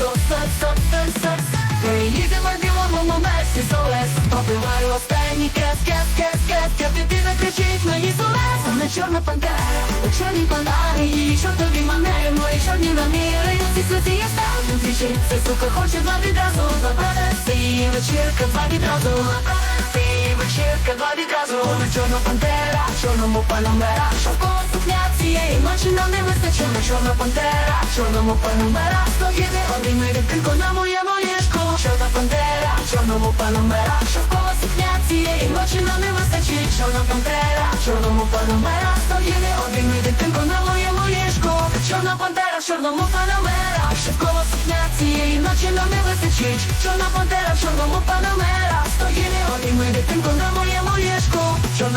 просто секс, секс, секс, секс Приїдемо білому мерсі солес Попиваю останній кес, кес, кес, кес. Ця кричить мені солес Вона чорна пантера, у чорній панарі Її чортові мої чорні наміри. Ці я ставлю двічі Це сука хоче два відразу Запродати її вечірка, два відразу Запродати її вечірка, два відразу. Вона чорна пантера, чорному панамера. Шовкова сукня цієї ночі нам не вистачило Чорна пантера, в чорному панамера. Стоїти один відкритко на моєму ліжку Чорна пантера, в чорному панамера. Шовкова сукня цієї ночі нам не вистачить Чорна пантера, в чорному панамера. Стоїти один відкритко на моєму ліжку Чорна пантера, в чорному панамера. Шовкова сукня цієї ночі нам не вистачить. Чорна пантера, в чорному панамера. Стоїти один відкритко на моєму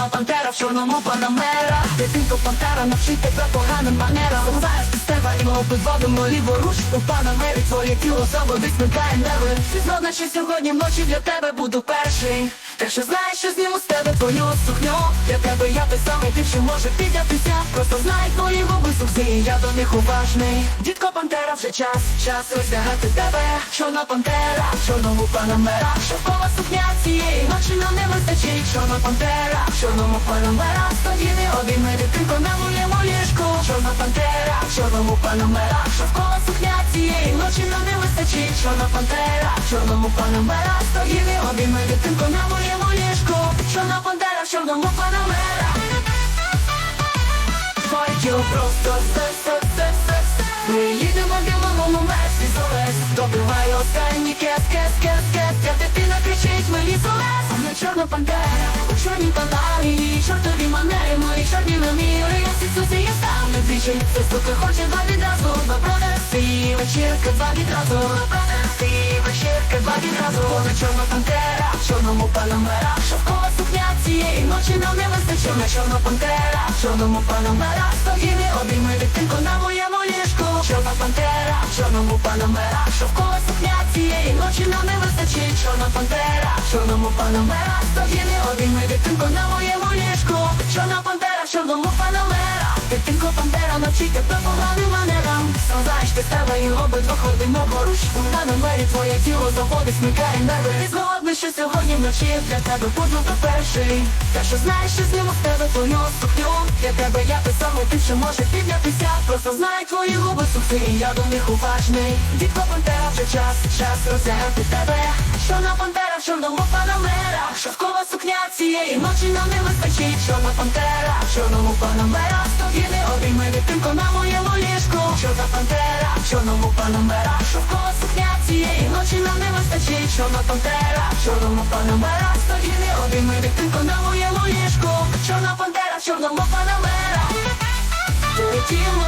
Чорна пантера, в чорному панамера. Дитинко пантера, навчить тебе поганим манерам. Зараз з тебе і ми підводимо ліворуч У панамері твоє тіло заводить смикає нерви. Ти згодна, що сьогодні вночі для тебе буду перший Ти що знаєш, що зніму з тебе твою сукню. Для тебе я той самий ти, що може піднятися. Просто знай твої губи сукці, я до них уважний. Дітко пантера, вже час, час роздягати тебе. Чорна пантера, чорному панамера? Шовкова сукня цієї ночі нам не вистачить? Чорна пантера, чорному панамера? Стоїни один медитинко на моєму ліжку. Чорна пантера, чорному панамера? Шовкова сукня Чорна пантера, в чорному панамера. Стоїни один медитинко на моєму ліжку. Чорна пантера, в чорному панамера. Тіло просто секс, секс, секс, секс Ми їдемо в білому мерсі солес Добиваю останній кес, кес, кес, кес. Ця дитина кричить мені солес Вона чорна пантера, у чорній панарі Її чортові манери, мої чорні наміри. Я всі суці, я ставлю двічі. Це сука хоче два відразу. Запродати її вечірка, два відразу. Вечірка, два чорна пантера, в чорному панамера Шовкова сукня цієї ночі нам не вистачила Чорна пантера, в чорному панамера Стоїни обійми дитинко на моєму ліжку. Чорна пантера, в чорному панамера Шовкова сукня цієї ночі нам не вистачить. Чорна пантера, в чорному панамера Стоїни обійми дитинко на моєму ліжку. Чорна пантера, в чорному панамера Дитинко пантера, навчить тебе поганим манерам. Знаєш, ти тебе і обидва ходимо поруч На номері твоє тіло заводить, смикає нерви. Ти згодна, що сьогодні вночі для тебе буду до перший. Та що знаєш, що зніму з тебе твою сукню. Для тебе я самий ти, що може піднятися. Просто знай ти я до них уважний. Дідко Пантера вже час, час розглянути тебе. Що на Пантера, чорного панамера Шовкова сукня цієї ночі нам не вистачить? Чорна Пантера, чорному Сто Стогіни обійми дитинку на моєму ліжку Чорна Пантера, чорному панамера Шовкова сукня цієї ночі нам не вистачить? Чорна Пантера, чорному панамера Стогіни обійми дитинку на моєму ліжку Чорна Пантера, чорному панамера Полетіли